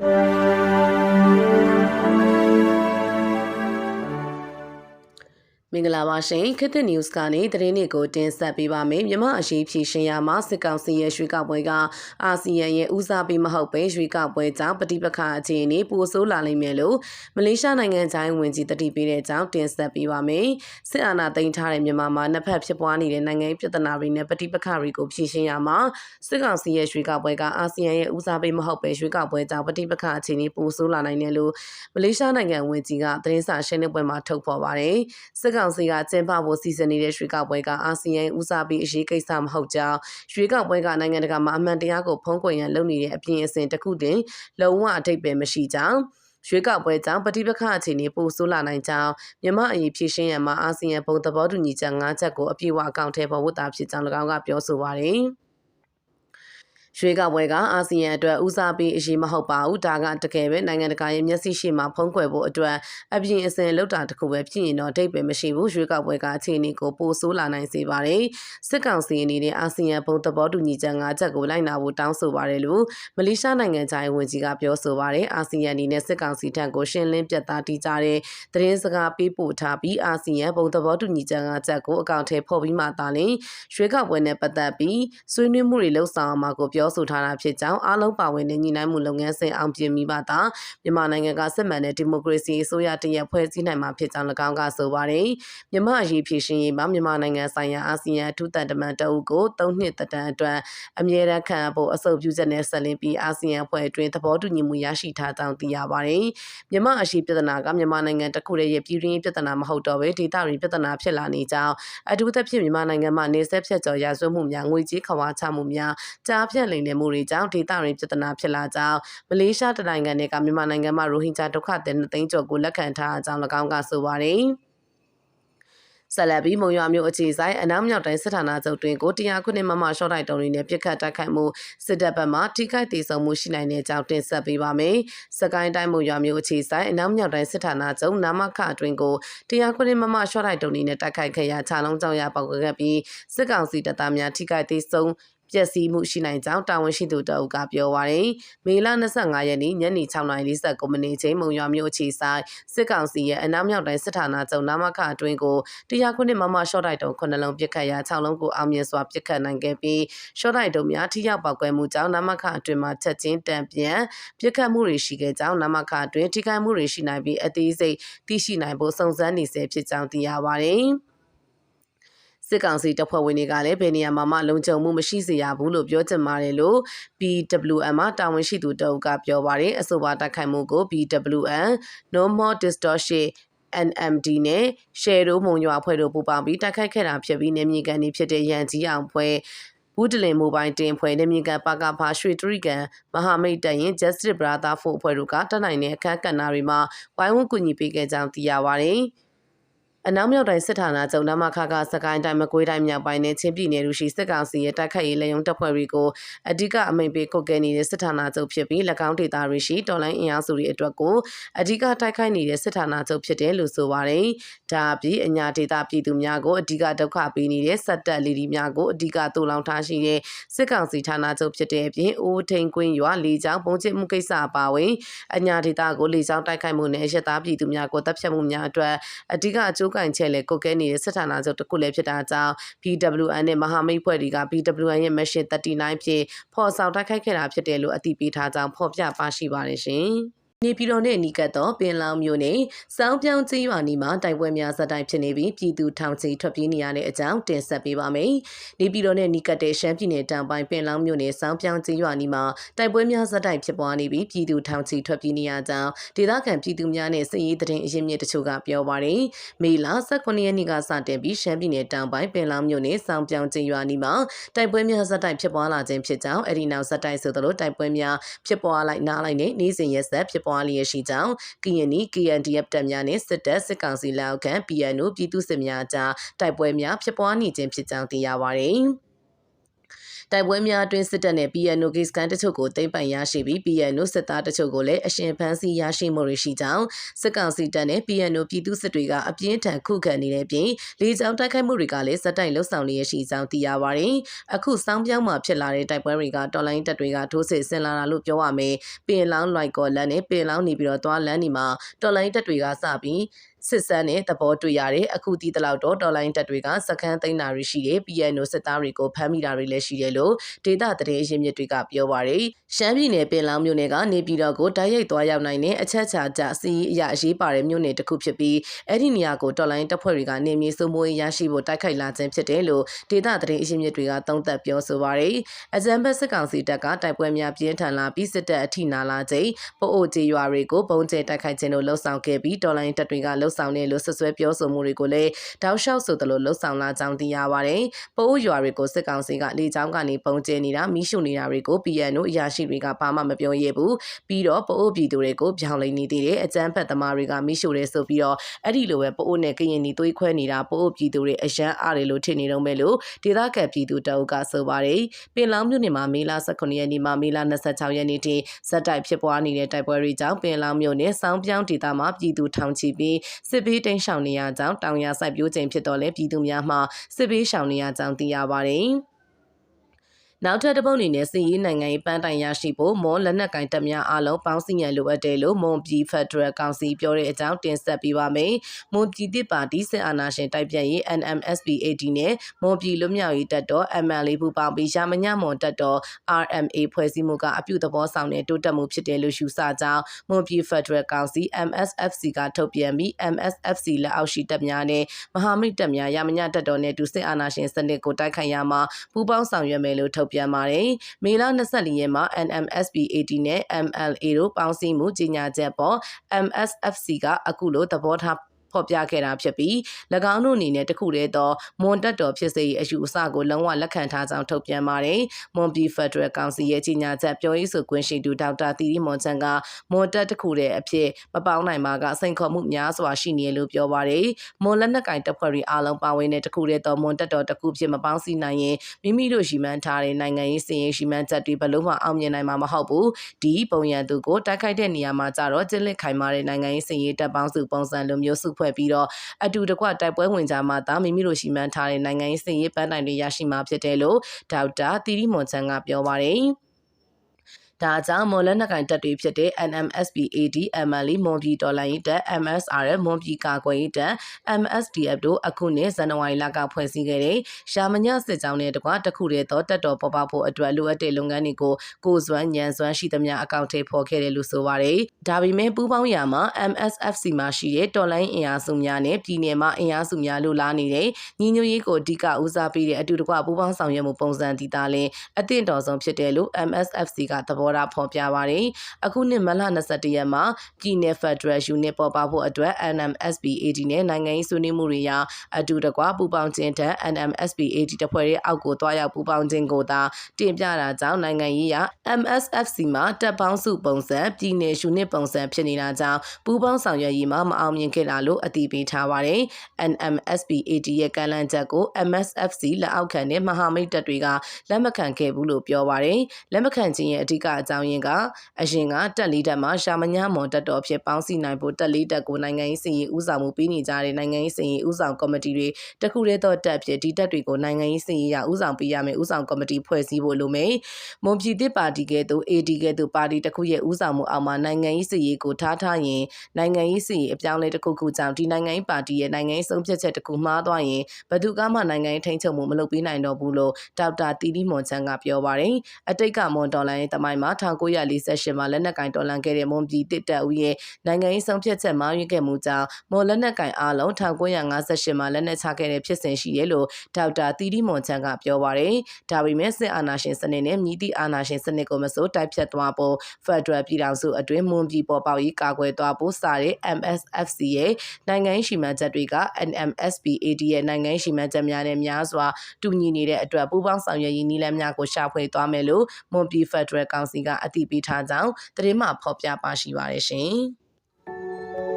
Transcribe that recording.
you မင်္ဂလာပါရှင်ခေတ်သစ် news ကနေသတင်းတွေကိုတင်ဆက်ပေးပါမယ်မြမအရေးဖြည့်ရှင်ရမှာစစ်ကောင်စီရဲ့ရွှေကောက်ပွဲကအာဆီယံရဲ့ဦးစားပေးမဟုတ်ပဲရွှေကောက်ပွဲကြောင့်ပဋိပက္ခအခြေအနေပိုဆိုးလာနိုင်မယ်လို့မလေးရှားနိုင်ငံတိုင်းဝင်ကြီးတတိပေးတဲ့အကြောင်းတင်ဆက်ပေးပါမယ်စစ်အာဏာသိမ်းထားတဲ့မြန်မာမှာနှစ်ဖက်ဖြစ်ပွားနေတဲ့နိုင်ငံရေးပြဿနာတွေနဲ့ပဋိပက္ခတွေကိုဖြေရှင်းရမှာစစ်ကောင်စီရဲ့ရွှေကောက်ပွဲကအာဆီယံရဲ့ဦးစားပေးမဟုတ်ပဲရွှေကောက်ပွဲကြောင့်ပဋိပက္ခအခြေအနေပိုဆိုးလာနိုင်တယ်လို့မလေးရှားနိုင်ငံဝင်ကြီးကသတင်းစာရှင်းလင်းပွဲမှာထုတ်ဖော်ပါတယ်စစ်ကောင်စီကကျင်းပဖို့စီစဉ်နေတဲ့ရွှေကောက်ပွဲကအာဆီယံဦးစားပေးအရေးကိစ္စမဟုတ်ကြောင်းရွှေကောက်ပွဲကနိုင်ငံတကာမှာအမှန်တရားကိုဖုံးကွယ်ရန်လုပ်နေတဲ့အပြင်အစဉ်တစ်ခုတင်လုံးဝအထိပ်ပဲမရှိကြောင်းရွေးကောက်ပွဲကြောင့်ပဋိပက္ခအခြေအနေပိုဆိုးလာနိုင်ကြောင်းမြန်မာအရေးဖြည့်ရှင်းရမှာအာဆီယံဘုံသဘောတူညီချက်၅ချက်ကိုအပြည့်အဝအကောင့်ထဲပေါ်ဝတ်တာဖြစ်ကြောင်း၎င်းကပြောဆိုပါရယ်။ ရွှေကပွဲကအာဆီယံအတွက်ဦးစားပေးအရေးမဟုတ်ပါဘူးဒါကတကယ်ပဲနိုင်ငံတကာရဲ့မျက်စိရှိမှဖုံးကွယ်ဖို့အတွက်အပြင်အစင်လောက်တာတခုပဲဖြစ်ရင်တော့အတိတ်ပဲမရှိဘူးရွှေကပွဲကအခြေအနေကိုပိုဆိုးလာနိုင်စေပါတယ်စစ်ကောင်စီအနေနဲ့အာဆီယံဘုံသဘောတူညီချက်၅ချက်ကိုလိုက်နာဖို့တောင်းဆိုပါတယ်လို့မလေးရှားနိုင်ငံခြားရေးဝန်ကြီးကပြောဆိုပါတယ်အာဆီယံအနေနဲ့စစ်ကောင်စီထံကိုရှင်းလင်းပြတ်သားတီးကြတဲ့သတင်းစကားပေးပို့ထားပြီးအာဆီယံဘုံသဘောတူညီချက်၅ချက်ကိုအကောင့်ထဲဖော်ပြီးမှသာလျှင်ရွှေကပွဲနဲ့ပတ်သက်ပြီးဆွေးနွေးမှုတွေလှုပ်ဆောင်အောင်မှာကိုပြောဆိုထားတာဖြစ်ကြောင်းအားလုံးပါဝင်တဲ့ညီနိုင်မှုလုပ်ငန်းစဉ်အောင်ပြမိပါသာမြန်မာနိုင်ငံကစစ်မှန်တဲ့ဒီမိုကရေစီအစိုးရတရက်ဖွဲ့စည်းနိုင်မှာဖြစ်ကြောင်း၎င်းကဆိုပါတယ်မြန်မာအရေးဖြည့်ရှင်ရေးမှာမြန်မာနိုင်ငံဆိုင်ရာအာဆီယံအထူးတန်တမန်တအုပ်ကို၃နှစ်တန်အတွက်အမြဲတမ်းခံဖို့အဆိုပြုချက်နဲ့ဆက်လင်းပြီးအာဆီယံဖွဲ့အတွင်းသဘောတူညီမှုရရှိထားကြောင်းသိရပါတယ်မြန်မာအရှိပြဿနာကမြန်မာနိုင်ငံတစ်ခုတည်းရဲ့ပြည်တွင်းပြဿနာမဟုတ်တော့ဘဲဒေသတွင်းပြဿနာဖြစ်လာနေကြောင်းအထူးသဖြင့်မြန်မာနိုင်ငံမှာနေဆက်ဖြတ်ကျော်ရာဇဝမှုများငွေကြေးခွာချမှုများကြားဖြတ်လိမ်လည်မှုတွေကြောင့်ဒေသတွင်းပြဿနာဖြစ်လာကြောင်းမလေးရှားတနိုင်ငံကမြန်မာနိုင်ငံမှာရိုဟင်ဂျာဒုက္ခသည်2သိန်းကျော်ကိုလက်ခံထားကြောင်း၎င်းကဆိုပါတယ်။ဆက်လက်ပြီးမုံရွာမြို့အခြေဆိုင်အနောက်မြောက်တိုင်းစစ်ဌာနချုပ်တွင်ကိုတရားခုနှစ်မမရှော့တိုက်တုံးတွေနဲ့ပြစ်ခတ်တိုက်ခိုက်မှုစစ်တပ်ဘက်မှထိခိုက်ဒေဆုံးမှုရှိနိုင်တဲ့အကြောင်းတင်ဆက်ပေးပါမယ်။စကိုင်းတိုင်းမုံရွာမြို့အခြေဆိုင်အနောက်မြောက်တိုင်းစစ်ဌာနချုပ်နာမခအတွင်ကိုတရားခုနှစ်မမရှော့တိုက်တုံးတွေနဲ့တိုက်ခိုက်ခဲ့ရာခြာလုံးကြောင်ရပေါက်ခဲ့ပြီးစစ်ကောင်စီတပ်သားများထိခိုက်ဒေဆုံး ပျက်စီးမှုရှိနိုင်ကြောင်းတာဝန်ရှိသူတအုပ်ကပြောပါရယ်မေလ25ရက်နေ့ညနေ6:49မိနစ်ချိန်မုံရွာမြို့အခြေဆိုင်စစ်ကောင်စီရဲ့အနောက်မြောက်တိုင်းစစ်ဌာနချုပ်နာမခအတွင်းကိုတရားခုနှစ်မမရှော့တိုက်တုံခုနှလုံးပစ်ခတ်ရာ6လုံးကိုအောင်မြင်စွာပစ်ခတ်နိုင်ခဲ့ပြီးရှော့တိုက်တုံများထိရောက်ပေါက်ကွဲမှုကြောင့်နာမခအတွင်းမှာချက်ချင်းတံပြန်ပစ်ခတ်မှုတွေရှိခဲ့ကြောင်းနာမခအတွင်းထိခိုက်မှုတွေရှိနိုင်ပြီးအသေးစိတ်သိရှိနိုင်ဖို့စုံစမ်းနေဆဲဖြစ်ကြောင်းသိရပါရယ် စစ်ကောင်စီတပ်ဖွဲ့ဝင်တွေကလည်းဘယ်နေရာမှာမှလုံခြုံမှုမရှိစေရဘူးလို့ပြောချင်ပါတယ်လို့ PWM မှာတာဝန်ရှိသူတအုပ်ကပြောပါတယ်အဆိုပါတိုက်ခိုက်မှုကို PWM No More Distortion NMD နဲ့ Share တို့မုံရွာဖွဲ့တို့ပူးပေါင်းပြီးတိုက်ခိုက်ခဲ့တာဖြစ်ပြီးနေမြေကန်တွေဖြစ်တဲ့ရန်ကြီးအောင်ဖွဲ့ဘူးတလင်မိုဘိုင်းတင်ဖွဲ့နေမြေကန်ပါကဖာရွှေတရိကန်မဟာမိတ်တရင် Justice Brother ဖို့အဖွဲ့တို့ကတက်နိုင်တဲ့အခမ်းကဏ္ဍတွေမှာဝိုင်းဝန်းကူညီပေးခဲ့ကြောင်းသိရပါတယ်။ အနောက်မြောက်တိုင်းစစ်ဌာနချုပ်နမခကစကိုင်းတိုင်းမကွေးတိုင်းမြောက်ပိုင်းနဲ့ချင်းပြည်နယ်တို့ရှိစစ်ကောင်စီရဲ့တိုက်ခိုက်ရေးလေယုံတပ်ဖွဲ့တွေကိုအဓိကအမိန့်ပေးကုတ်ကဲနေတဲ့စစ်ဌာနချုပ်ဖြစ်ပြီး၎င်းဒေသတွေရှိတော်လိုင်းအင်အားစုတွေအတွက်ကိုအဓိကတိုက်ခိုက်နေတဲ့စစ်ဌာနချုပ်ဖြစ်တယ်လို့ဆိုပါတယ်။ဒါအပြင်အညာဒေသပြည်သူများကိုအဓိကဒုက္ခပေးနေတဲ့စက်တက်လီဒီများကိုအဓိကတူလောင်ထားရှိတဲ့စစ်ကောင်စီဌာနချုပ်ဖြစ်တဲ့အပြင်အိုးထိန်ကွင်းရွာလေကြောင်းပုံကျစ်မှုကိစ္စအပါအဝင်အညာဒေသကိုလေကြောင်းတိုက်ခိုက်မှုနဲ့ရက်သားပြည်သူများကိုတပ်ဖြတ်မှုများအတွက်အဓိကအကျိုးကင်ချက်လဲကုတ်ကဲနေတဲ့စစ်ဌာနချုပ်တစ်ခုလည်းဖြစ်တာကြောင့် BWN နဲ့မဟာမိတ်ဖွဲ့တွေက BWN ရဲ့ mission 39ဖြင့်ဖော်ဆောင်တိုက်ခိုက်ခဲ့တာဖြစ်တယ်လို့အသိပေးထားကြောင်းဖော်ပြပါရှိပါတယ်ရှင်။ နေပြည်တော်နဲ့အနီးကပ်သောပင်လောင်မြို့နယ်စောင်းပြောင်းကျေးရွာနီမှာတိုက်ပွဲများဇက်တိုက်ဖြစ်နေပြီးပြည်သူထောင်ချီထွက်ပြေးနေရတဲ့အကြောင်းတင်ဆက်ပေးပါမယ်။နေပြည်တော်နဲ့အနီးကပ်တဲ့ရှမ်းပြည်နယ်တောင်ပိုင်းပင်လောင်မြို့နယ်စောင်းပြောင်းကျေးရွာနီမှာတိုက်ပွဲများဇက်တိုက်ဖြစ်ပွားနေပြီးပြည်သူထောင်ချီထွက်ပြေးနေရကြောင်းဒေသခံပြည်သူများနဲ့စစ်ရေးတရင်အရင်မြစ်တချို့ကပြောပါတယ်။မေလ18ရက်နေ့ကစတင်ပြီးရှမ်းပြည်နယ်တောင်ပိုင်းပင်လောင်မြို့နယ်စောင်းပြောင်းကျေးရွာနီမှာတိုက်ပွဲများဇက်တိုက်ဖြစ်ပွားလာခြင်းဖြစ်ကြောင်းအဲဒီနောက်ဇက်တိုက်ဆိုသလိုတိုက်ပွဲများဖြစ်ပွားလိုက်နားလိုက်နဲ့နေ့စဉ်ရက်ဆက်ဖြစ်ပွားပွားလျက်ရှိကြောင်းကရင်နီ KNDF တပ်များနှင့်စစ်တပ်စစ်ကောင်စီလက်အောက်ခံ PNO ပြည်သူ့စစ်များကြားတိုက်ပွဲများဖြစ်ပွားနေခြင်းဖြစ်ကြောင်းသိရပါသည်။ တတိုက်ပွဲများအတွင်းစစ်တပ်နဲ့ PNO ဂိတ်စကန်တချို့ကိုသိမ်းပိုင်ရရှိပြီး PNO စစ်သားတချို့ကိုလည်းအရှင်ဖမ်းဆီးရရှိမှုတွေရှိကြောင်းစစ်ကောင်စီတပ်နဲ့ PNO ပြည်သူစစ်တွေကအပြင်းထန်ခုခံနေတဲ့ပြင်လေကြောင်းတိုက်ခိုက်မှုတွေကလည်းစက်တိုက်လှုပ်ဆောင်နေရရှိကြောင်းသိရပါတယ်။အခုစောင်းပြောင်းမှာဖြစ်လာတဲ့တိုက်ပွဲတွေကတော်လိုင်းတပ်တွေကထိုးစစ်ဆင်လာတာလို့ပြောရမယ်။ပင်လောင်းလိုက်ကော်လန်နဲ့ပင်လောင်းနေပြီးတော့သွားလန်းဒီမှာတော်လိုင်းတပ်တွေကစပြီး စစ်စမ်းနဲ့သဘောတွေ့ရတယ်အခုတီးတလောက်တော့တော်လိုင်းတပ်တွေကစခန်းသိမ်းတာတွေရှိတယ် PNO စစ်သားတွေကိုဖမ်းမိတာတွေလည်းရှိတယ်လို့ဒေတာတရေရင်းမြစ်တွေကပြောပါရယ်ရှမ်းပြည်နယ်ပင်လောင်းမြို့နယ်ကနေပြည်တော်ကိုတိုက်ရိုက်သွားရောက်နိုင်တဲ့အချက်ချာကြစီအရာအရေးပါတဲ့မြို့နယ်တစ်ခုဖြစ်ပြီးအဲ့ဒီနေရာကိုတော်လိုင်းတပ်ဖွဲ့တွေကနေမြေစုံမွေးရရှိဖို့တိုက်ခိုက်လာခြင်းဖြစ်တယ်လို့ဒေတာတရေရင်းမြစ်တွေကသုံးသပ်ပြောဆိုပါရယ်အကြံဘက်စစ်ကောင်စီတပ်ကတိုက်ပွဲများပြင်းထန်လာပြီးစစ်တပ်အထိနာလာချိန်ပို့အိုကျေးရွာတွေကိုပုံကျဲတိုက်ခိုက်ခြင်းလို့လှုံ့ဆော်ခဲ့ပြီးတော်လိုင်းတပ်တွေကလှုံ့ဆောင်တယ်လို့ဆွဆွဲပြောဆိုမှုတွေကိုလည်းတောက်လျှောက်ဆိုသလိုလှုံ့ဆော်လာကြောင်းသိရပါတယ်။ပို့ရွာတွေကိုစစ်ကောင်စီကလေကြောင်းကနေပုံကျဲနေတာမိရှုနေတာတွေကို PN တို့အရာရှိတွေကဘာမှမပြောရဘူး။ပြီးတော့ပို့ပြည်သူတွေကိုပြောင်းလဲနေသေးတယ်အကြမ်းဖက်သမားတွေကမိရှုတယ်ဆိုပြီးတော့အဲ့ဒီလိုပဲပို့နဲ့ကရင်နီသွေးခွဲနေတာပို့ပြည်သူတွေအရန်အားတွေလို့ထင်နေတော့မဲ့လို့ဒေသခံပြည်သူတအုပ်ကဆိုပါတယ်။ပင်လောင်းမြို့နယ်မှာမေလ18ရက်နေ့မှမေလ26ရက်နေ့ထိဇက်တိုက်ဖြစ်ပွားနေတဲ့တိုက်ပွဲတွေကြောင့်ပင်လောင်းမြို့နယ်စောင်းပြောင်းဒေသမှာပြည်သူထောင်ချီပြီးစစ်ဘေးတိမ်းရှောင်နေရကြောင်းတောင်ရစိုက်ပျိုးချိန်ဖြစ်တော်လဲပြည်သူများမှစစ်ဘေးရှောင်နေရကြောင်းသိရပါတယ်။ နောက်ထပ်တစ်ပုတ်အနေနဲ့စီရေးနိုင်ငံရေးပန်းတိုင်ရရှိဖို့မွန်လက်နက်ကင်တပ်များအားလုံးပေါင်းစည်းရန်လိုအပ်တယ်လို့မွန်ပြည်ဖက်ဒရယ်ကောင်စီပြောတဲ့အကြောင်းတင်ဆက်ပေးပါမယ်။မွန်ပြည်တစ်ပါတီစစ်အာဏာရှင်တိုက်ပြတ်ရေး NMSPAD နဲ့မွန်ပြည်လွတ်မြောက်ရေးတပ်တော် MLA ပူပေါင်းပြီးရမညမွန်တပ်တော် RMA ဖွဲ့စည်းမှုကအပြုသဘောဆောင်တဲ့တိုးတက်မှုဖြစ်တယ်လို့ယူဆကြောင်းမွန်ပြည်ဖက်ဒရယ်ကောင်စီ MSFC ကထုတ်ပြန်ပြီး MSFC လက်အောက်ရှိတပ်များနဲ့မဟာမိတ်တပ်များရမညတပ်တော်နဲ့ဒုစစ်အာဏာရှင်စနစ်ကိုတိုက်ခိုက်ရမှာပူးပေါင်းဆောင်ရွက်မယ်လို့ထုတ်ပြန်ပါတယ်။မေလ24ရက်မှာ NMSP-AD နဲ့ MLA တို့ပေါင်းစည်းမှုကြီးညာချက်ပေါ် MSFC ကအခုလိုသဘောထား ဖော်ပြခဲ့တာဖြစ်ပြီး၎င်းတို့အနေနဲ့တခုတည်းသောမွန်တက်တော်ဖြစ်စေအယူအဆကိုလုံးဝလက်ခံထားကြောင်းထုတ်ပြန်ပါတယ်။မွန်ပြည်ဖက်ဒရယ်ကောင်စီရဲ့ကြီးညာချက်ပြောရေးဆိုခွင့်ရှိသူဒေါက်တာတီရီမွန်ချန်ကမွန်တက်တခုတည်းအဖြစ်မပေါင်းနိုင်မှာကစိန်ခေါ်မှုများစွာရှိနေလို့ပြောပါတယ်။မွန်လက်နက်ကင်တပ်ဖွဲ့တွေအားလုံးပါဝင်တဲ့တခုတည်းသောမွန်တက်တော်တခုဖြစ်မပေါင်းစည်းနိုင်ရင်မိမိတို့ရှိမှန်းထားတဲ့နိုင်ငံရေးစီရင်ရှိမှန်းချက်တွေဘလို့မှအောင်မြင်နိုင်မှာမဟုတ်ဘူး။ဒီပုံရန်သူကိုတိုက်ခိုက်တဲ့နေရာမှာကြတော့ကျစ်လက်ခိုင်မာတဲ့နိုင်ငံရေးစီရင်တပ်ပေါင်းစုပုံစံလိုမျိုးစုဖွဲ့ပြီးတော့အတူတကွတိုက်ပွဲဝင်ကြမှာသာမိမိတို့ရှိမှန်းထားတဲ့နိုင်ငံရေးစည်ရေးပန်းတိုင်တွေရရှိမှာဖြစ်တယ်လို့ဒေါက်တာတီရီမွန်ချန်ကပြောပါတယ်။ ဒါကြောင့်မွန်လက်နက်ကင်တပ်တွေဖြစ်တဲ့ NMSPAD, MLE မွန်ပြည်တော်လှန်ရေးတပ် MSRF မွန်ပြည်ကာကွယ်ရေးတပ် MSDF တို့အခုနှစ်ဇန်နဝါရီလကဖွဲ့စည်းခဲ့တဲ့ရှာမညစစ်ကြောင်းနဲ့တကွတခုတည်းသောတပ်တော်ပေါ်ပေါက်ဖို့အတွက်လိုအပ်တဲ့လုပ်ငန်းတွေကိုကိုစွမ်းညံစွမ်းရှိသမျှအကောင့်ထဲပေါ်ခဲ့တယ်လို့ဆိုပါတယ်။ဒါပေမဲ့ပူးပေါင်းရမှာ MSFC မှာရှိတဲ့တော်လိုင်းအင်အားစုများနဲ့ပြည်내မှာအင်အားစုများလိုလားနေတဲ့ညီညွတ်ရေးကိုအဓိကဦးစားပေးတဲ့အတူတကွပူးပေါင်းဆောင်ရွက်မှုပုံစံတည်တာလင်းအသင့်တော်ဆုံးဖြစ်တယ်လို့ MSFC ကသဘောထားဖော်ပြပါတယ်။အခုနှစ်မလ22ရက်မှာပြည်내ဖက်ဒရယ်ယူနစ်ပေါ်ပေါက်ဖို့အတွက် NMSPAD နဲ့နိုင်ငံရေးဆွေးနွေးမှုတွေရာအတူတကွပူးပေါင်းခြင်းထက် NMSPAD တဖွဲ့ရဲ့အောက်ကိုတွားရောက်ပူးပေါင်းခြင်းကိုသာတင်ပြတာကြောင့်နိုင်ငံရေးရာ MSFC မှာတပ်ပေါင်းစုပုံစံပြည်내ယူနစ်ပုံစံဖြစ်နေတာကြောင့်ပူးပေါင်းဆောင်ရွက်ရေးမှာမအောင်မြင်ခဲ့တာလို့အတည်ပြုထားပါတယ်။ NMSPAD ရဲ့ကန့်လန့်ချက်ကို MSFC လက်အောက်ခံတဲ့မဟာမိတ်တပ်တွေကလက်မခံခဲ့ဘူးလို့ပြောပါတယ်။လက်မခံခြင်းရဲ့အဓိကအကြောင်းရင်းကအရင်ကတက်လေးတက်မှာရှာမညာမွန်တက်တော်ဖြစ်ပေါင်းစည်းနိုင်ဖို့တက်လေးတက်ကိုနိုင်ငံရေးစည်ရေးဥဆောင်မှုပေးနေကြတဲ့နိုင်ငံရေးစည်ရေးဥဆောင်ကော်မတီတွေတခုတည်းသောတက်ဖြစ်ဒီတက်တွေကိုနိုင်ငံရေးစည်ရေးရဥဆောင်ပေးရမယ်ဥဆောင်ကော်မတီဖွဲ့စည်းဖို့လိုမယ်မွန်ပြည်သစ်ပါတီကဲ့သို့ AD ကဲ့သို့ပါတီတစ်ခုရဲ့ဥဆောင်မှုအောက်မှာနိုင်ငံရေးစည်ရေးကိုထားထားရင်နိုင်ငံရေးစည်ရေးအပြောင်းလဲတစ်ခုခုကြောင့်ဒီနိုင်ငံရေးပါတီရဲ့နိုင်ငံရေးဆုံးဖြတ်ချက်တစ်ခုမှားသွားရင်ဘယ်သူကမှနိုင်ငံရေးထိန်းချုပ်မှုမလုပ်ပေးနိုင်တော့ဘူးလို့ဒေါက်တာတီတီမွန်ချန်ကပြောပါတယ်အတိတ်ကမွန်ဒေါ်လာရဲ့တမိုင်းမှာ1948မှာလက်နက်ကင်တော်လှန်ခဲ့တဲ့မွန်ပြည်တစ်တပ်ဦးရဲ့နိုင်ငံရေးဆုံးဖြတ်ချက်မှားယွင်းခဲ့မှုကြောင့်မွန်လက်နက်ကင်အားလုံး1958မှာလက်နက်ချခဲ့တဲ့ဖြစ်စဉ်ရှိရလို့ဒေါက်တာတီတီမွန်ချန်ကပြောပါတယ်။ဒါပေမဲ့စစ်အာဏာရှင်စနစ်နဲ့မြည်သည့်အာဏာရှင်စနစ်ကိုမစိုးတိုက်ဖြတ်သွားဖို့ဖက်ဒရယ်ပြည်ထောင်စုအတွင်းမွန်ပြည်ပေါ်ပေါက်ရေးကာကွယ်သွားဖို့စတဲ့ MSFC ရဲ့နိုင်ငံရှိမှန်းချက်တွေက NMSPAD ရဲ့နိုင်ငံရှိမှန်းချက်များနဲ့များစွာတူညီနေတဲ့အတွက်ပူးပေါင်းဆောင်ရွက်ရေးနည်းလမ်းများကိုရှာဖွေသွားမယ်လို့မွန်ပြည်ဖက်ဒရယ်ကောင်စီကအသိပေးထားကြောင်းသတင်းမှဖော်ပြပါရှိပါတယ်ရှင်။